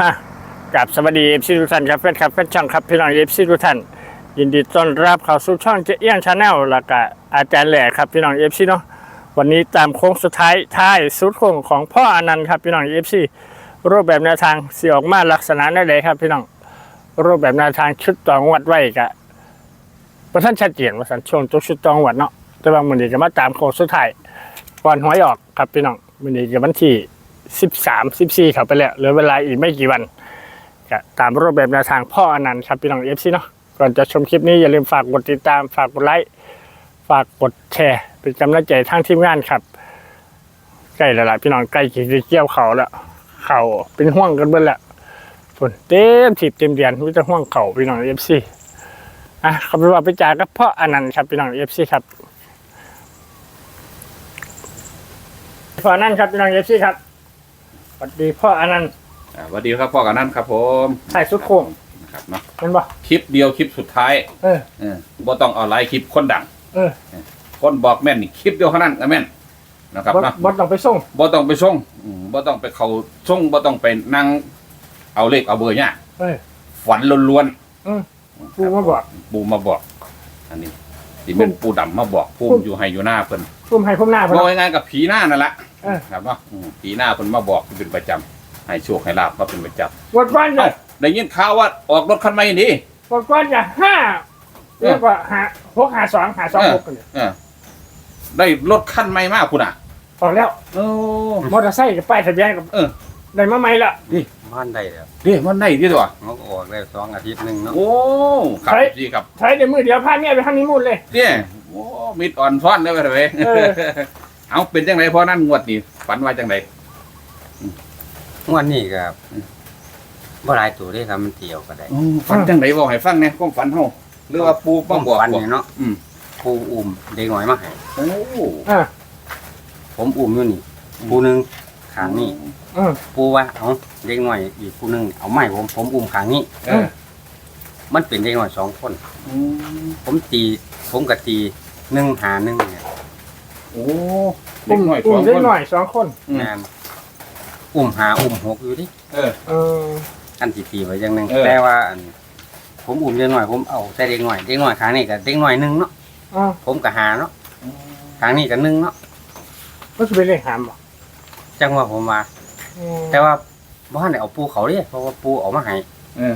อะกับสวัสดีเอฟซีทุกท่านครับแฟนครับแฟนช่องครับพี่น้องเอฟซีทุกท่านยินดีต้อนรับเข้าสู่ช่องเจเอี้ยงชาแนลแล้วก็อาจารย์แหล่ครับพี่น้องเอฟซีเนาะวันนี้ตามโค้งสุดท้ายท้ายสุดโค้งของพ่ออนันต์ครับพี่น้องเอฟซีรูปแบบแนวทางเสียออกมาลักษณะนั่นเลยครับพี่น้องรูปแบบแนวทางชุดต่องวดไว้กะประท่านชัดเจนว่าสันช่วงตัวชุดต่องวดเนาะแต่ว่ามันนี้จะมาตามโค้งสุดท้ายก่อนหวยออกครับพี่น้องมันนี้จะวันที่ 13 14เข้าไปแล้วเหลือเวลาอีกไม่กี่วันก็ตามรูปแบบแนวทางพ่ออนันต์ครับพี่น้องเอฟซีเนาะก่อนจะชมคลิปนี้อย่าลืมฝากกดติดตามฝากกดไลค์ฝากกดแชร์เป็นกำลังใจทางทีมงานครับใกล้แล้วล่ะพี่น้องใกล้จะเกี่ยวเขาแล้วเขาเป็นห่วงกันเบิ้แล้วฝนเต็มถีบเต็มเดียนมิจะห่วงเขาพี่น้องเอฟซีอะเขาไปว่าไปจ่ายกับพ่ออนันต์ครับพี่น้องเอฟซีครับพ่อนั่นครับพี่น้องเอฟซีครับ วัสดีพ่ออนันต์อ่าสวัสดีครับพ่อกับนั่นครับ ผมใส่สุดโค้งนะครับเนาะเป็นบ่คลิปเดียวคลิปสุดท้ายเออ เออบ่ต้องเอาไลฟ์คลิปคนดัง เออคนบอกแม่นนี่คลิปเดียวเท่านั้นก็แม่นนะครับบดเนาะบดต้องไปส่งบ่ต้องไปส่งอืมบ่ต้องไปเขาส่งบ่ต้องไปนั่งเอาเลขเอาเบอร์เนี่ยเออฝันล้วนอืมๆปูมาบอก ปูมาบอก อันนี้ ที่เป็นปูดำมาบอกปูปูอยู่ให้อยู่หน้าเพิ่นพุ่มให้พุ่มหน้าเพิ่นบอกง่ายๆกับผีหน้านั่นแหละเออ ครับเนาะอืมผีหน้าเพิ่นมาบอกเป็นประจำให้โชคให้ลาบก็เป็นประจำวดก้อนจะเอ้าได้ยินข่าวว่าออกรถคันใหม่นี่วดก้อนจะห้าเรียกว่าหาหกหาสองหาสองหกกันเนี่ยเออได้รถคันใหม่มากคุณอะออกแล้ว โอ้มอเตอร์ไซค์กับป้ายทะเบียนกับเออ ได้มาใหม่ละบ้านได้แล้วเรียมันได้ดีตัวมันก็ออกได้สองอาทิตย์หนึ่งเนาะโอ้ครับพี่ครับใช้ในมือเดียวพาเมียไปทางนี้มุ่นเลยเนี่ยโอ้มิดอ่อนซ้อนได้ไหมเว้ยเออเอาเป็นจังไรเพราะนั่นงวดนี่ฝันว่าจังไรงวันนี้ก็บ่หลายตัวได้ครับมันเตี่ยวก็ได้ฝันจังไรบอกให้ฟังเนี่ยความฝันเฮาหรือว่าปูป้องบอกวันบอกนี้เนาะอืมปูอุ้มเด็กหน่อยมาให้โอ้อ่าผมอุ้มอยู่นี่ปูหนึง ขางนี้อืมปูว่าเอาเด็กหน่อยอีกปูหนึงเอาไม้ผมผมอุ้มขางนี้เออ มันเป็นเด็กหน่อยสองคน อืมผมตี ผมก็ตีหนึ่งหาหนึ่งเนี่ยโอ้เด็อุ้กมหน่อยอุ้สมองได้คนหน่อยสองคน อืม แม่นอุ้มหาอุ้มหกอยู่ดิเออ เออ อันตีตีไว้อย่างหนึ่งเออ แต่ว่าอันผมอุ้มเด็กหน่อยผมเอาแต่เด็กหน่อยเด็กหน่อยขางนี้กับเด็กหน่อยหนึ่งเนาะอ่าผมก็หาเนาะขางนี้กับหนึ่งเนาะก็จะเป็นเลขหามบ่ จังว่าผมว่าอืมแต่ว่าบ้านไหนเอาปูเขาเรียเพราะว่าปูเออกมาให้เออ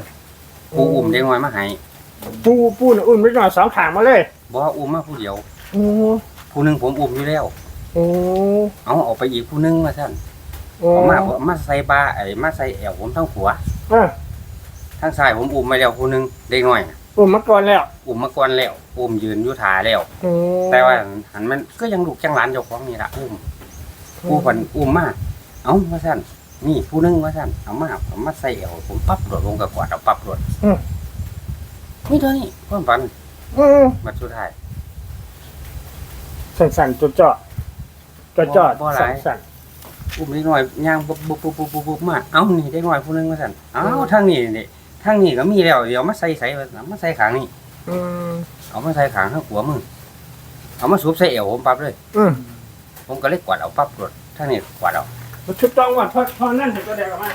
ปูอุ้มเด็กน้อยมาให้ปูปูน่ะอุ้มได้หน่อยสองขางมาเลยบอกว่าอุ้มมาผู้เดียว โอ้ผู้หนึงผมอุ้มอยู่แล้วโอ้เอาออกไปอีกผู้หนึงมาท่านโอ้เอามาเอามาใส่บาไอ้มาใส่แอวผมทั้งหัวเออทั้งซ้ายผมอุ้มมาแล้วผู้หนึงเด็กน้อยน่ะอุ้มมาก่อนแล้วอุ้มมาก่อนแล้วอุ้มยืนอยู่ถาแล้ว โอ้แต่ว่าหันมันก็ยังลูกจังหลานเจ้าของนี่ล่ะอุ้ม ผู้พันอุ้มมาเอามาท่านนี่ผู้หนึงมาท่านเอามาเอามาใส่แอวผมปั๊บโดดลงกับกวาดเอาปั๊บโดดนี่เท่านี้ความฝันอืมมาสุดท้าย สั่นๆจุดจอดจุดจอดบ่บ่หลายสั่น อุ้มเด็กน้อยย่างบุบบุบบุบบุบบุบบุบมาเอ้านี่เด็กน้อยผู้หนึงมาสั่นเอ้าทางนี้นี่ทางนี้ก็มีแล้วเดี๋ยวมาใส่ใส่เอามาใส่ขางนี่ๆอืมเอามาใส่ขางข้างหัวมึงเอามาสูบใส่เอวผมปั๊บเลย อืม ผมก็เลยกวาดเอาปั๊บรถทางนี้กวาดเอาชุดต้องว่าพอพอนั่นถึงก็ได้กับมา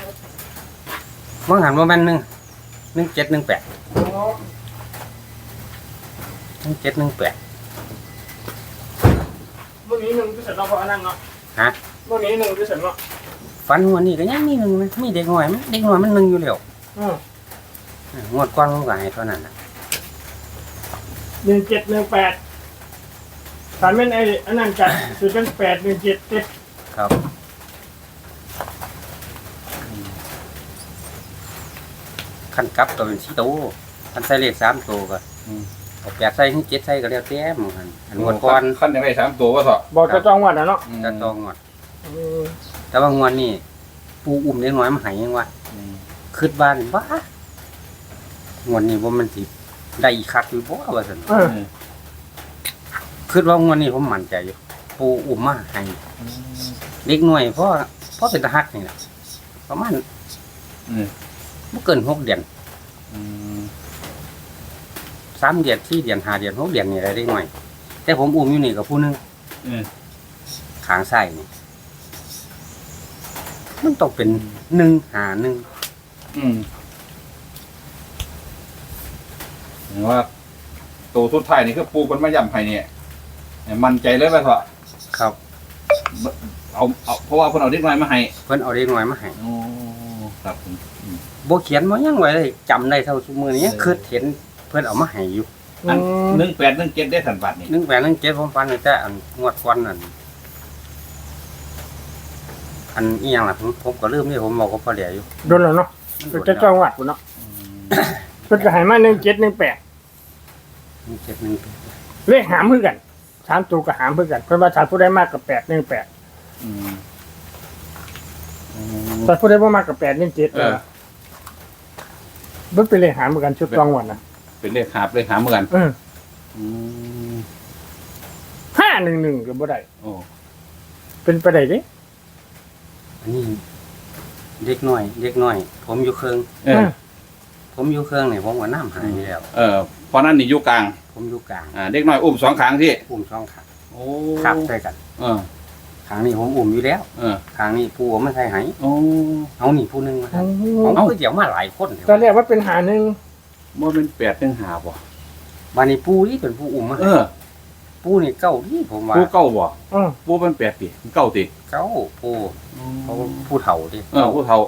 เมื่อหันว่าแม่นหนึ่งหนึ่งเจ็ดหนึ่งแปดโอ้หนึ่งเจ็ดหนึ่งแปดวันนี้หนึ่งพิเศษเราพอนั่งเนาะฮะวันนี้หนึ่งพิเศษเนาะฟันหัวนี่ก็ยังมีหนึ่งนะมีเด็กน้อยมั้ยเด็กน้อยมันหนึ่งอยู่แล้วอืมงวดก้อนผมก็ให้เท่านั้นนะหนึ่งเจ็ดหนึ่งแปด สามเป็นไอ้อันนั้นกันคือเป็นแปดหนึ่งเจ็ดเจ็ดครับขั้นกลับตัวเป็นสี่ตัวขั้นใส่เลขสามตัวก็อืมเอาแปดใส่ถึงเจ็ดใส่ก็แล้วแต่หมอนอันงวดก้อนขั้นยังไงสามตัวว่าเถอะบอกจะจองวันนะเนาะจะตองงวด อืมแต่ว่างวดนี่ปูอุ้มเล็กน้อยมาใหายยังวะคืดบ้านบ้างวดนี้ว่ามันสิได้อีกคักอยู่บ่ว่าซั่นเออ คืดว่างวดนี้ผมมั่นใจอยู่ปูอุ้มมาให้เล็กน้อยเพราะเพราะเป็นทหารนี่แหละประมาณอืมบ่เกินหกเดือนอืมสามเดือนสี่เดือนห้าเดือนหกเดือนนี่ได้เล็กน้อย แต่ผมอุ้มอยู่นี่กับผู้หนึงอืมขางซ้ายนี่มันต้องเป็นหนึ่งหาหนึ่งอืมเห็นว่าตัวสุดท้ายนี่คือปูคนมาย่ำให้เนี่ย ให้มั่นใจเลยไปเถอะครับเอาเอาเพราะว่าคนเอาเด็กน้อยมาให้เพิ่นเอาเด็กน้อยมาให้โอ้ครับผมบ่เขียนบ่หยังไว้เลยจำได้เท่าซุมื้อนี้คือเห็นเพิ่นเอามาให้อยู่อันอืมหนึ่งแปดหนึ่งเจ็ดได้สันบัตนี่นึงแปลนึงเจ็ดผมฟันตั้งแต่อันงวดก่อนนั่นอันอีหยังล่ะผมผมก็ลืมนี่ผมบอกกับพ่อเหลียอยู่โดนแล้วเนาะมันเป็นโดจะนจ้องวัดกูเนาะเป็นกระหายมาหนึ่งเจ็ดหนึ่งแปดหนึ่งเจ็ดหนึ่งแปดเลขหามเพื่อกัน สามตัวก็หามเพื่อกัน เพื่อนว่าถ้าผู้ได้มากกับแปดหนึ่งแปดอืมอืมถ้าผู้ได้บ่มากกับแปดหนึ่งเจ็ดเออ เบิ่งเป็นเลขหามเพื่อกันชุดตองวันนะเป็นเลขหาบเลขหาเหมือนกันเอออืมห้าหนึ่งหนึ่งก็บ่ได้ โอ้เป็นไปได้ดิอันนี้เด็กน้อย เด็กน้อย ผมอยู่เครื่อง เออ ผมอยู่เครื่องเนี่ยผมว่าน้ำหายไปแล้ว เออเพราะนั้นนี่อยู่กลางผมอยู่กลางอ่าเด็กน้อยอุ้มสองขางที่อุ้มช่องขาโอ้ขับใส่กันเออขางนี้ผมอุ้มอยู่แล้วเออขางนี้ผู้เอามาใส่ไหายโอ้เอานี่ผู้หนึงมาโอ้โหผมก็เดี๋ยวมาหลายคนเดี๋ยวตอนแรกว่าเป็นหาหนึ่งบ่เป็นแปดหนึ่งหาบ่บานี้ผู้นี่เป็นผู้อุ้มมาเออผู้นี่เก้าที่ผมว่าปูเก้าบ่เออปูเป็นแปดติเก้าติเก้าผู้เขาผู้เฒ่าดิเออผู้เฒ่า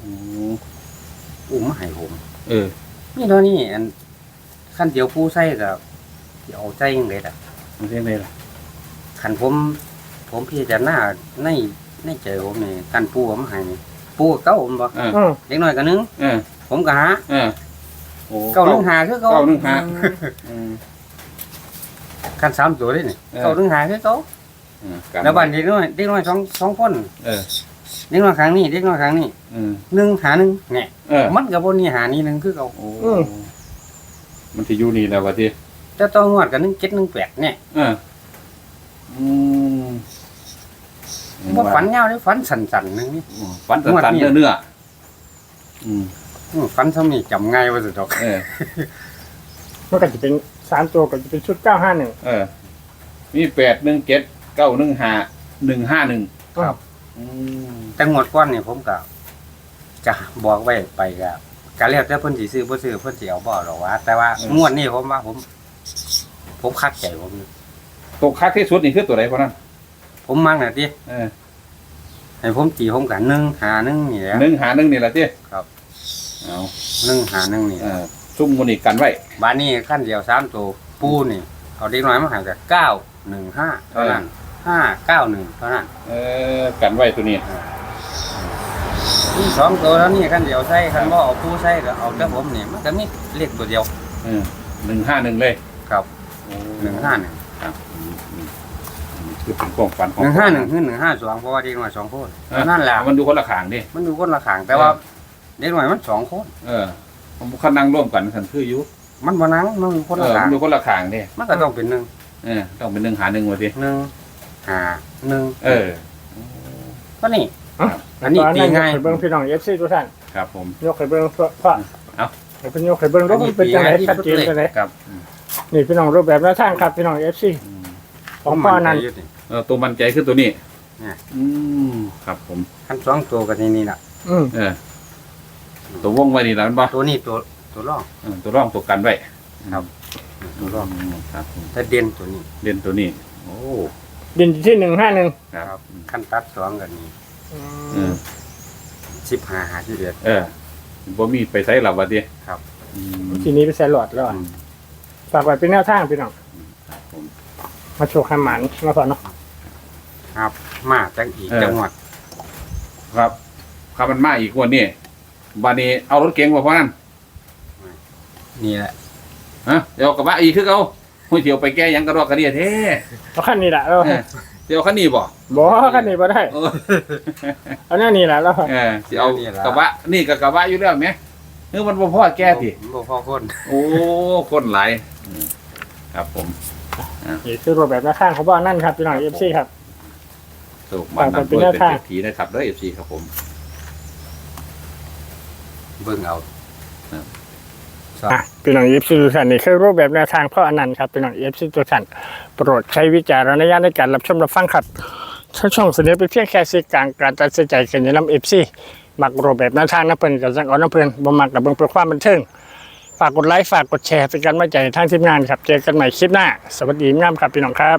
อืมอุ้มมาให้ผม เออนี่เท่านี้อัน ขั้นเดียวผู้ใส่กับเดี๋ยวเอาใจยังไงล่ะมันเรียกไงล่ะขันผม ผมพี่จะหน้าในในใจผมนี่กันปูผมให้นี่ปูกับเก้าผมบ่เออเออเล็กน้อยกันนึงเออผมก็หาเออโอ้เก้าหนึ่งหาคือเก้าเก้าหนึ่งหาอืมกันสามตัวได้นี่เออ เก้าหนึ่งหาคือเก้าเออกันแล้วบ้านเด็กน้อยเด็กน้อยสองสองคนเออเด็กน้อยครั้งนี้เด็กน้อยครั้งนี้เออหนึ่งหาหนึ่งเนี่ยเออมันกับบนนี้หานี่หนึ่งคือเก้าโอ้มั นสิอยู่นี่แหล้วว่าติแต่ต้องงวดกันหนึ่งเจ็ดหนึ่งแปดเนี่ยเอออืมว่าฝันยาวเลยฝันสั่นๆหนึ่งนี่ ฝันสันๆเนื้อเนื้ออืมอืมฝันเท่านี้จำง่ายว่าสุดดอก เออมันก็จะเป็นสามตัวก็จะเป็นชุดเก้าห้าหนึ่งเออ มีแปดหนึ่งเจ็ดเก้าหนึ่งห้าหนึ่งห้าหนึ่งครับอืมแต่งวดก้อนนี่ผมก็จะบอกไว้ไปกับ การเรียกแต่เพิ่นสิซื้อบ่ซื้อเพิ่นสิเอาบ่หรอกว่า แต่ว่างวดนี้ผมว่าผม ผมคักใจผมอยู่ตกคักที่สุดนี่คือตัวไหนเพราะนั้นผมมั่งน่ะติเออให้ผมตีผมกันหนึ่งหาหนึ่งนี่แหละหนึ่งหาหนึ่งนี่แหละที่ครับเอาหนึ่งหาหนึ่งนี่เออซุ่มมันอีกกันไว้บ้านนี้ขั้นเดียวสามตัวปูนี่เอาเด็กน้อยมาหากับเก้าหนึ่งห้าเท่านั้นห้าเก้าหนึ่งเท่านั้นเออกันไว้ตัวนี้ นี่สองตัวแล้วนี่ขั้นเดียวใส่ขั้นว่าเอาปูใส่ก็เอาแต่ผมนี่มันก็มีเลขตัวเดียวเออหนึ่งห้าหนึ่งเลยครับโอ้หนึ่งห้าหนึ่งครับอืมอืมอืมคือเป็นความฝันของหนึ่งห้าหนึ่งคือหนึ่งห้าสองเพราะว่าเด็กน้อยสองคนเออนั่นแหละมันดูคนละขางดิมันดูคนละขางแต่ว่าเด็กน้อยมันสองคนเออผมคันนั่งร่วมกันสันคืออยู่มันบ่นังมันคนเอละอขางมันดูคนละขางดิมันก็ต้องเป็นหนึ่งเออต้องเป็นหนึ่งหาหนึ่งวะทีหนึ่งหาหนึ่งเออก็นี่ อะอันนี้แล้วก็ตีง่ายยกให้เบิ้งพี่น้องเอฟซีทุกท่านครับผม ยกให้เบิ้งเพราะเพราะเอ้า ให้เป็นยกให้เบิ้งรูปเป็นจังไหนชัดเจนจังไหนครับอืมนี่พี่น้องรูปแบบแนวทางครับพี่น้องเอฟซีอืมของพ่อนั้นผมมั่ใจยู่นี่เออตัวมันใจคือตัวนี้เนี่ยอืมครับผม ขั้นสองตัวกันนี่นี่แหละอืมเออ ตัววงไว้นี่แล้วมันบ่ตัวนี้ตัวตัวรอง เออตัวร่องตัวกันไว้ครับ ตัวรองอืมครับผมแต่เด่นตัวนี้ เล่นตัวนี้ โอ้ ดินอยู่ที่หนึ่งห้าหนึ่งครับ ขั้นตัดสองกันนี่ เออสิบห้าหาสิบเอ็ดเออบ่มีไปใช้หลับวะดิครับอืมทีนี้ไปใส่หลอดแล้วอะฝากไว้เป็นแนวทางพี่น้องครับผม มาโชว์คำหมันมาพอเนาะครับ มาจังอีกจังหวัดครับครับมันมาอีกงวันนี้บานนี้เอารถเก๋งมาเพราะนั้นนี่แหละฮะเดี๋ยวกระบะอีกคือเอาห้ยเที่ยวไปแก้หยังกระรอกกระเดียเท่เอาขั้นนี้แหละแล้วเออ เดี๋ยวคันนี้บ่บอกว่าขั้นนี้บ่ได้เออเอาแน่นี่แหละแล้วเออสิเอากระบะนี่กับกระบะอยู่แล้วไหมเออมันบ่พอแก้ทีบ่พอคน โอ้คนหลายอืมครับผมนี่คือรูปแบบแนวทางของบ้านนั่นครับพี่น้องเอฟซีครับสุกมันนำเป็นด้วยแนวเป็นทางเศรษฐีนะครับด้วยเอฟซีครับผม เบิ่งเอาครับ อะพี่น้องเอฟซีทุกท่านนี่คือรูปแบบแนวทางพ่ออนันต์ครับพี่น้องเอฟซีทุกท่านโปรดใช้วิจารณญาณในการรับชมรับฟังครับถ้าช่องเสนอเป็นเพียงแค่สื่อกลางการตัดสินใจกันอย่านำเอฟซีมักรูปแบบหน้าทางน้ำเพิ่นกับสังเอาน้ำเพิ่นบ่มักกับเบิ่งเพื่อความบันเทิงฝากกดไลค์ฝากกดแชร์เป็นการมาใจทางทีมงานครับเจอกันใหม่คลิปหน้า สวัสดีงามครับพี่น้องครับ